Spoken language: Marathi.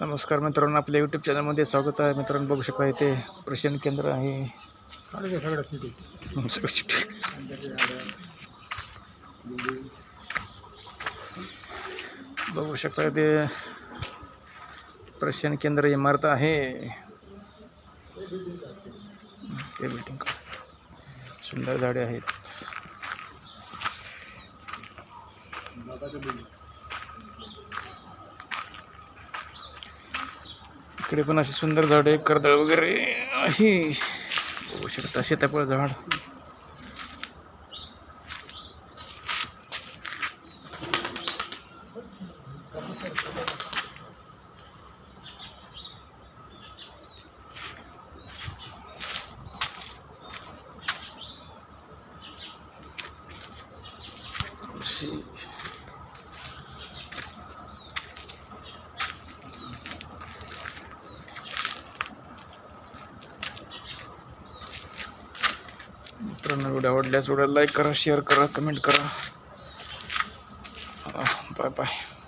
नमस्कार मित्रांनो आपल्या यूट्यूब चॅनलमध्ये स्वागत आहे. मित्रांनो बघू शकता इथे प्रशिक्षण केंद्र आहे. सगळं सिटी बघू शकता इथे प्रशिक्षण केंद्र इमारत आहे. ते बिल्डिंग सुंदर झाडे आहेत. इकडे पण अशी सुंदर झाडे कर्दळ वगैरे आहे. बघू शकता सीताफळ झाड. अशी मित्रांनो व्हिडिओ आवडल्यास व्हिडिओ लाईक करा शेअर करा कमेंट करा. Bye bye